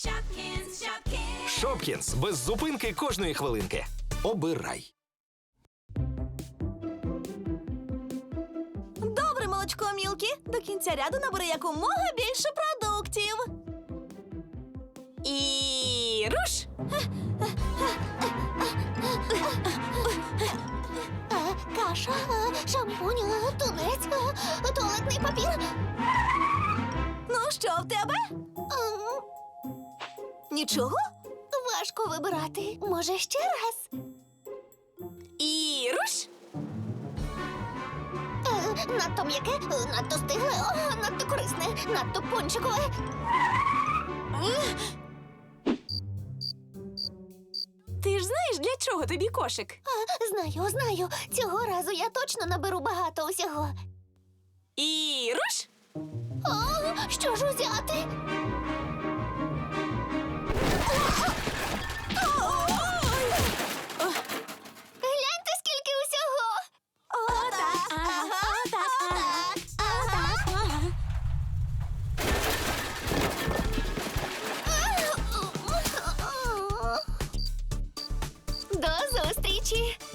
Shopkins, Shopkins. Шопкінс без зупинки кожної хвилинки. Обирай. Добре, молочко Мілкі. До кінця ряду набери якомога більше продуктів. І руш! Каша, шампунь, тунець, туалетний папір. Ну, що в тебе? Нічого? Важко вибирати. Може, ще раз? І руш! Е, Надто м'яке, е, надто стигле, о, надто корисне, надто пончикове. Ти ж знаєш, для чого тобі кошик? А, Знаю, знаю. Цього разу я точно наберу багато усього. І руш! О, що ж узяти? し